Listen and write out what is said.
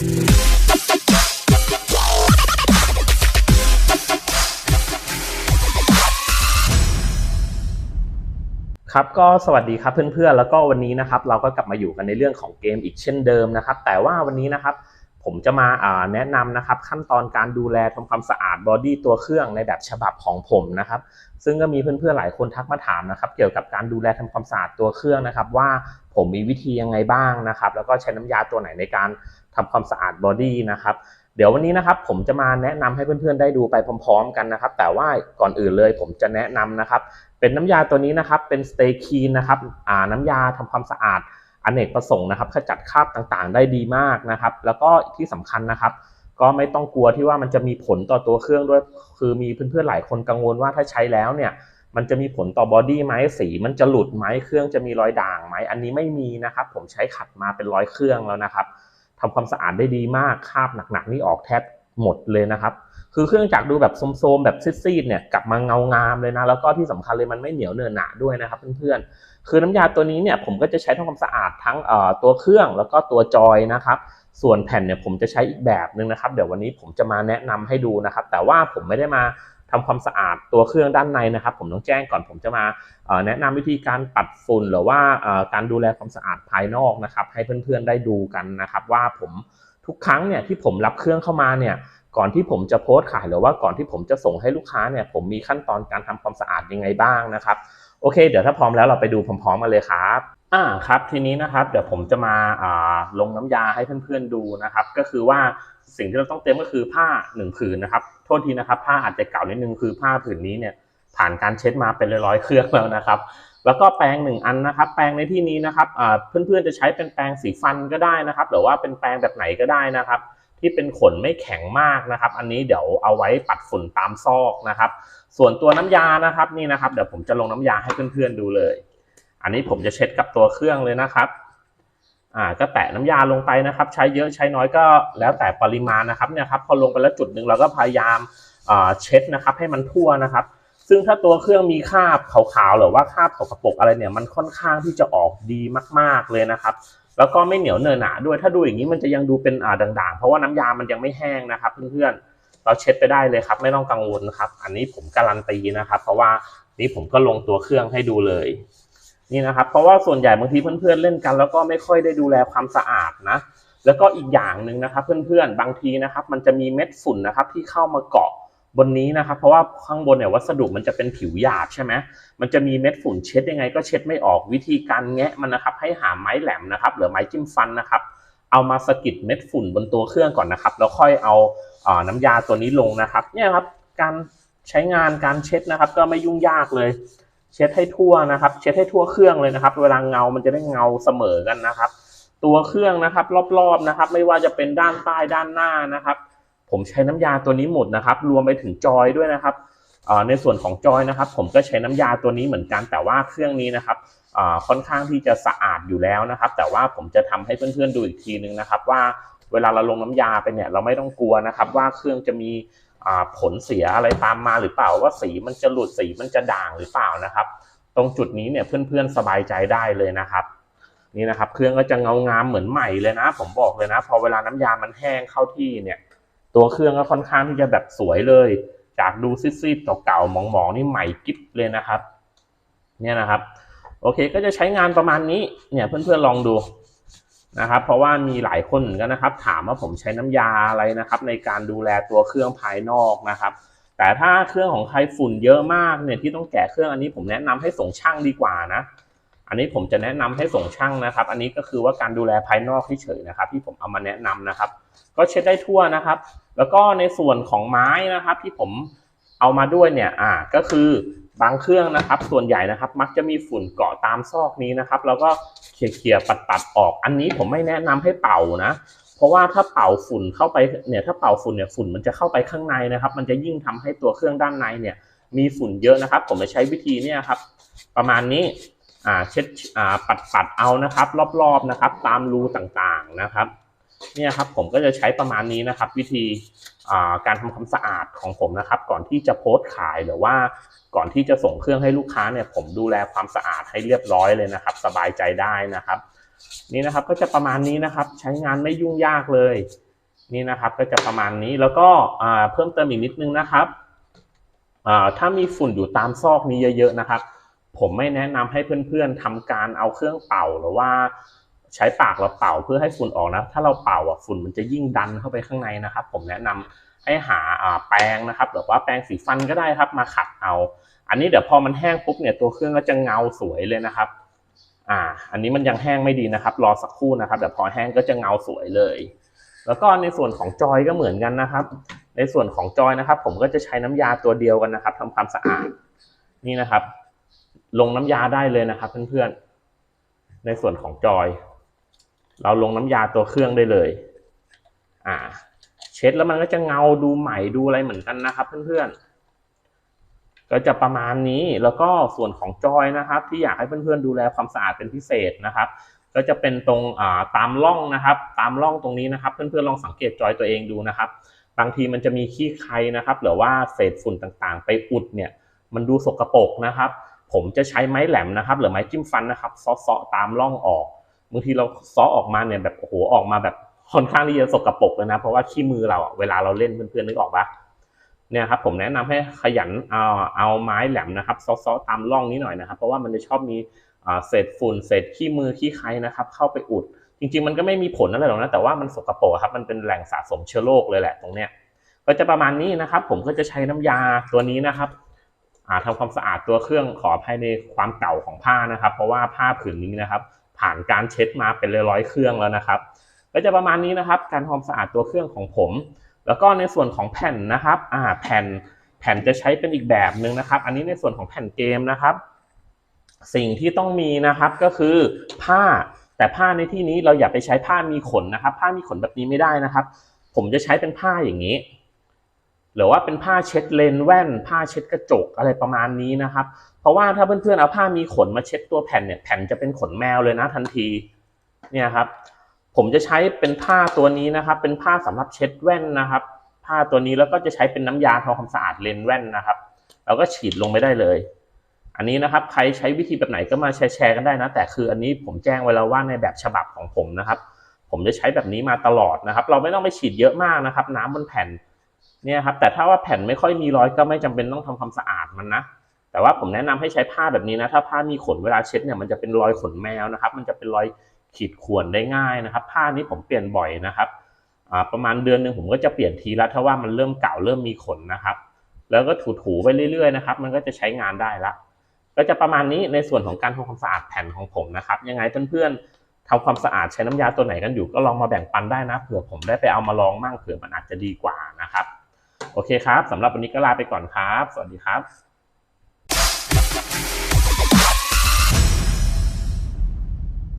ครับก็สวัสดีครับเพื่อนๆ แล้วก็วันนี้นะครับเราก็กลับมาอยู่กันในเรื่องของเกมอีกเช่นเดิมนะครับ แต่ว่าวันนี้นะครับ ผมจะมาแนะนำนะครับขั้นตอนการดูแลทำความสะอาดบอดี้ตัวเครื่องในแบบฉบับของผมนะครับ ซึ่งก็มีเพื่อนๆหลายคนทักมาถามนะครับ เกี่ยวกับการดูแลทำความสะอาดตัวเครื่องนะครับ ว่าผมมีวิธียังไงบ้างนะครับ แล้วก็ใช้น้ำยาตัวไหนในการทำความสะอาดบอดี้นะครับเดี๋ยววันนี้นะครับผมจะมาแนะนำให้เพื่อนๆได้ดูไปพร้อม ๆ กันนะครับ แต่ว่าก่อนอื่นเลยผมจะแนะนำนะครับ เป็นน้ำยาตัวนี้นะครับเป็น Stay Clean นะครับอ่าน้ำยาทำความสะอาด อเนกประสงค์นะครับขจัดคราบต่างๆ ได้ดีมากนะครับ แล้วก็ที่สำคัญนะครับ ก็ไม่ต้องกลัวที่ว่ามันจะมีผลต่อตัวเครื่องด้วย คือมีเพื่อนๆหลายคนกังวลว่าถ้าใช้แล้วเนี่ยมันจะมีผลต่อบอดี้ไหมสี มันจะหลุดไหมเครื่องจะมีรอยด่างไหมอันนี้ไม่มีนะครับ ผมใช้ขัดมาเป็นร้อยเครื่องแล้วนะครับทำความสะอาดได้ดีมากคราบหนักๆนี่ออกแทบ หมดเลยนะครับ คือเครื่องจักรดูแบบโซมๆแบบซีดๆเนี่ยกลับมาเงางามเลยนะ แล้วก็ที่สำคัญเลยมันไม่เหนียวเนินหนาด้วยนะครับเพื่อนๆคือน้ำยาตัวนี้เนี่ยผมก็จะใช้ทำความสะอาดทั้งตัวเครื่องแล้วก็ตัวจอยนะครับส่วนแผ่นเนี่ยผมจะใช้อีกแบบหนึ่งนะครับ เดี๋ยววันนี้ผมจะมาแนะนำให้ดูนะครับ แต่ว่าผมไม่ได้มาทำความสะอาดตัวเครื่องด้านในนะครับ ผมต้องแจ้งก่อนผมจะมาแนะนำวิธีการปัดฝุ่นหรือว่าการดูแลความสะอาดภายนอกนะครับ ให้เพื่อนๆได้ดูกันนะครับ ว่าผม ทุกครั้งเนี่ยที่ผมรับเครื่องเข้ามาเนี่ยก่อนที่ผมจะโพสต์ขายหรือว่าก่อนที่ผมจะส่งให้ลูกค้าเนี่ยผมมีขั้นตอนการทำความสะอาดยังไงบ้างนะครับโอเค เดี๋ยวถ้าพร้อมแล้วเราไปดูพร้อมๆกันเลยครับอ่าครับทีนี้นะครับเดี๋ยวผมจะมาอ่าลงน้ำยาให้เพื่อนๆดูนะครับ ก็คือว่าสิ่งที่เราต้องเตรียมก็คือผ้าหนึ่งผืนนะครับโทษทีนะครับ ผ้าอาจจะเก่านิดนึงคือผ้าผืนนี้เนี่ยผ่านการเช็ดมาเป็นร้อยๆเครื่องแล้วนะครับ แล้วก็แปรงหนึ่งอันนะครับ แปรงในที่นี้นะครับเพื่อนๆจะใช้เป็นแปรงสีฟันก็ได้นะครับ หรือว่าเป็นแปรงแบบไหนก็ได้นะครับ ที่เป็นขนไม่แข็งมากนะครับ อันนี้เดี๋ยวเอาไว้ปัดฝุ่นตามซอกนะครับ ส่วนตัวน้ำยานะครับนี่นะครับเดี๋ยวผมจะลงน้ำยาให้เพื่อนๆดูเลย อันนี้ผมจะเช็ดกับตัวเครื่องเลยนะครับอ่าก็แตะน้ำยาลงไปนะครับ ใช้เยอะใช้น้อยก็แล้วแต่ปริมาณนะครับเนี่ยครับพอลงไปแล้วจุดหนึ่งเราก็พยายามเช็ดนะครับ ให้มันทั่วนะครับ ซึ่งถ้าตัวเครื่องมีคราบขาวๆหรือว่าคราบสกปรกอะไรเนี่ยมันค่อนข้างที่จะออกดีมากๆเลยนะครับ แล้วก็ไม่เหนียวเนินหนาด้วยถ้าดูอย่างนี้มันจะยังดูเป็นอ่าด่างๆ เพราะว่าน้ำยามันยังไม่แห้งนะครับเพื่อนๆเราเช็ดไปได้เลยครับ ไม่ต้องกังวลครับ อันนี้ผมการันตีนะครับ เพราะว่านี่ผมก็ลงตัวเครื่องให้ดูเลย นี่นะครับ เพราะว่าส่วนใหญ่บางทีเพื่อนๆเล่นกัน แล้วก็ไม่ค่อยได้ดูแลความสะอาดนะแล้วก็อีกอย่างหนึ่งนะครับ เพื่อนๆบางทีนะครับ มันจะมีเม็ดฝุ่นนะครับที่เข้ามาเกาะ บนนี้นะครับ เพราะว่าข้างบนเนี่ยวัสดุมันจะเป็นผิวหยาบใช่ไหมมันจะมีเม็ดฝุ่นเช็ดยังไงก็เช็ดไม่ออกวิธีการแงะมันนะครับ ให้หาไม้แหลมนะครับหรือไม้จิ้มฟันนะครับ เอามาสกิดเม็ดฝุ่นบนตัวเครื่องก่อนนะครับ แล้วค่อยเอาน้ำยาตัวนี้ลงนะครับ เนี่ยครับการใช้งานการเช็ดนะครับ ก็ไม่ยุ่งยากเลย เช็ดให้ทั่วนะครับ เช็ดให้ทั่วเครื่องเลยนะครับ เวลาเงามันจะได้เงาเสมอกันนะครับ ตัวเครื่องนะครับ รอบๆนะครับ ไม่ว่าจะเป็นด้านใต้ด้านหน้านะครับ ผมใช้น้ำยาตัวนี้หมดนะครับ รวมไปถึงจอยด้วยนะครับในส่วนของจอยนะครับ ผมก็ใช้น้ำยาตัวนี้เหมือนกันแต่ว่าเครื่องนี้นะครับค่อนข้างที่จะสะอาดอยู่แล้วนะครับ แต่ว่าผมจะทำให้เพื่อนๆดูอีกทีนึงนะครับ ว่าเวลาเราลงน้ำยาไปเนี่ยเราไม่ต้องกลัวนะครับ ว่าเครื่องจะมีผลเสียอะไรตามมาหรือเปล่าว่าสีมันจะหลุดสีมันจะด่างหรือเปล่านะครับ ตรงจุดนี้เนี่ยเพื่อนๆสบายใจได้เลยนะครับ นี่นะครับ เครื่องก็จะเงางามเหมือนใหม่เลยนะ ผมบอกเลยนะ พอเวลาน้ำยามันแห้งเข้าที่เนี่ย ตัวเครื่องก็ค่อนข้างที่จะแบบสวยเลย จากดูซีดๆเก่าๆมองๆนี่ใหม่กิ๊บเลยนะครับ เนี่ยนะครับ โอเคก็จะใช้งานประมาณนี้เนี่ยเพื่อนๆลองดูนะครับ เพราะว่ามีหลายคนกันนะครับ ถามว่าผมใช้น้ำยาอะไรนะครับ ในการดูแลตัวเครื่องภายนอกนะครับแต่ถ้าเครื่องของใครฝุ่นเยอะมากเนี่ยที่ต้องแกะเครื่องอันนี้ผมแนะนำให้ส่งช่างดีกว่านะ อันนี้ผมจะแนะนำให้ส่งช่างนะครับ อันนี้ก็คือว่าการดูแลภายนอกเฉยๆนะครับ ที่ผมเอามาแนะนำนะครับ ก็เช็ดได้ทั่วนะครับ แล้วก็ในส่วนของไม้นะครับที่ผมเอามาด้วยเนี่ยอ่าก็คือบางเครื่องนะครับ ส่วนใหญ่นะครับ มักจะมีฝุ่นเกาะตามซอกนี้นะครับ แล้วก็เขี่ยๆปัดๆออก อันนี้ผมไม่แนะนำให้เป่านะ เพราะว่าถ้าเป่าฝุ่นเข้าไปเนี่ยถ้าเป่าฝุ่นเนี่ยฝุ่นมันจะเข้าไปข้างในนะครับ มันจะยิ่งทำให้ตัวเครื่องด้านในเนี่ย มีฝุ่นเยอะนะครับ ผมจะใช้วิธีเนี่ยครับ ประมาณนี้อ่าเช็ดอ่าปัดปัดเอานะครับ รอบๆนะครับ ตามรูต่างๆนะครับ เนี่ยครับผมก็จะใช้ประมาณนี้นะครับ วิธีการทำความสะอาดของผมนะครับ ก่อนที่จะโพสต์ขายหรือว่าก่อนที่จะส่งเครื่องให้ลูกค้าเนี่ย ผมดูแลความสะอาดให้เรียบร้อยเลยนะครับ สบายใจได้นะครับ นี่นะครับก็จะประมาณนี้นะครับ ใช้งานไม่ยุ่งยากเลย นี่นะครับก็จะประมาณนี้แล้วก็เพิ่มเติมอีกนิดนึงนะครับถ้ามีฝุ่นอยู่ตามซอกนี้เยอะๆนะครับ ผมไม่แนะนำให้เพื่อนๆทำการเอาเครื่องเป่าหรือว่า ใช้ปากเราเป่าเพื่อให้ฝุ่นออกนะ ถ้าเราเป่าอะฝุ่นมันจะยิ่งดันเข้าไปข้างในนะครับ ผมแนะนำให้หาแปรงนะครับหรือว่าแปรงสีฟันก็ได้ครับ มาขัดเอา อันนี้เดี๋ยวพอมันแห้งปุ๊บเนี่ยตัวเครื่องก็จะเงาสวยเลยนะครับ อ่า อันนี้มันยังแห้งไม่ดีนะครับ รอสักครู่นะครับเดี๋ยวพอแห้งก็จะเงาสวยเลย แล้วก็ในส่วนของจอยก็เหมือนกันนะครับ ในส่วนของจอยนะครับ ผมก็จะใช้น้ำยาตัวเดียวกันนะครับทำความสะอาดนี่นะครับ ลงน้ำยาได้เลยนะครับ เพื่อนๆในส่วนของจอย เราลงน้ำยาตัวเครื่องได้เลย อ่า เช็ดแล้วมันก็จะเงาดูใหม่ดูอะไรเหมือนกันนะครับ เพื่อนๆ ก็จะประมาณนี้แล้วก็ส่วนของจอยนะครับ ที่อยากให้เพื่อนๆดูแลความสะอาดเป็นพิเศษนะครับ ก็จะเป็นตรงอ่าตามร่องนะครับ ตามร่องตรงนี้นะครับ เพื่อนๆลองสังเกตจอยตัวเองดูนะครับ บางทีมันจะมีขี้ใครนะครับ หรือว่าเศษฝุ่นต่างๆ ไปอุดเนี่ย มันดูสกปรกนะครับ ผมจะใช้ไม้แหลมนะครับ หรือไม้จิ้มฟันนะครับซาะๆตามร่องออก บางทีเราซาะออกมาเนี่ยแบบโอ้โหออกมาแบบค่อนข้างที่จะสกปรกเลยนะ เพราะว่าขี้มือเราเวลาเราเล่นเพื่อนๆนึกออกปะเนี่ยครับผมแนะนำให้ขยันเอาเอาไม้แหลมนะครับซาะๆตามร่องนี้หน่อยนะครับ เพราะว่ามันจะชอบมีเศษฝุ่นเศษขี้มือขี้ใครนะครับ เข้าไปอุด จริง ๆ มันก็ไม่มีผลอะไรหรอกนะแต่ว่ามันสกปรกครับมันเป็นแหล่งสะสมเชื้อโรคเลยแหละตรงเนี้ยก็จะประมาณนี้นะครับ ผมก็จะใช้น้ำยาตัวนี้นะครับอ่าทำความสะอาดตัวเครื่องขอภายในความเก่าของผ้านะครับ เพราะว่าผ้าผืนนี้นะครับ ผ่านการเช็ดมาเป็นร้อยเครื่องแล้วนะครับก็จะประมาณนี้นะครับการทำความสะอาดตัวเครื่องของผม แล้วก็ในส่วนของแผ่นนะครับอ่าแผ่นแผ่นจะใช้เป็นอีกแบบหนึ่งนะครับ อันนี้ในส่วนของแผ่นเกมนะครับ สิ่งที่ต้องมีนะครับก็คือผ้าแต่ผ้าในที่นี้เราอย่าไปใช้ผ้ามีขนนะครับ ผ้ามีขนแบบนี้ไม่ได้นะครับ ผมจะใช้เป็นผ้าอย่างนี้ หรือว่าเป็นผ้าเช็ดเลนแว่น ผ้าเช็ดกระจกอะไรประมาณนี้นะครับ เพราะว่าถ้าเพื่อนๆเอาผ้ามีขนมาเช็ดตัวแผ่นเนี่ยแผ่นจะเป็นขนแมวเลยนะทันทีเนี่ยครับ ผมจะใช้เป็นผ้าตัวนี้นะครับ เป็นผ้าสำหรับเช็ดแว่นนะครับ ผ้าตัวนี้แล้วก็จะใช้เป็นน้ำยาทำความสะอาดเลนแว่นนะครับแล้วก็ฉีดลงไปได้เลย อันนี้นะครับใครใช้วิธีแบบไหนก็มาแชร์กันได้นะ แต่คืออันนี้ผมแจ้งไว้แล้วว่าในแบบฉบับของผมนะครับ ผมจะใช้แบบนี้มาตลอดนะครับ เราไม่ต้องไปฉีดเยอะมากนะครับ น้ำบนแผ่น เนี่ยครับแต่ถ้าว่าแผ่นไม่ค่อยมีรอยก็ไม่จำเป็นต้องทำความสะอาดมันนะแต่ว่าผมแนะนำให้ใช้ผ้าแบบนี้นะถ้าผ้ามีขนเวลาเช็ดเนี่ยมันจะเป็นรอยขนแมวนะครับ มันจะเป็นรอยขีดข่วนได้ง่ายนะครับ ผ้านี้ผมเปลี่ยนบ่อยนะครับประมาณเดือนหนึ่งผมก็จะเปลี่ยนทีละถ้าว่ามันเริ่มเก่าเริ่มมีขนนะครับ แล้วก็ถูๆไปเรื่อยๆนะครับ มันก็จะใช้งานได้ละ ก็จะประมาณนี้ในส่วนของการทำความสะอาดแผ่นของผมนะครับ ยังไงเพื่อนๆทำความสะอาดใช้น้ำยาตัวไหนกันอยู่ก็ลองมาแบ่งปันได้นะเผื่อผมได้ไปเอามาลองมั่งเผื่อมันอาจจะดีกว่านะครับ โอเคครับสำหรับวันนี้ก็ลาไปก่อนครับ สวัสดีครับ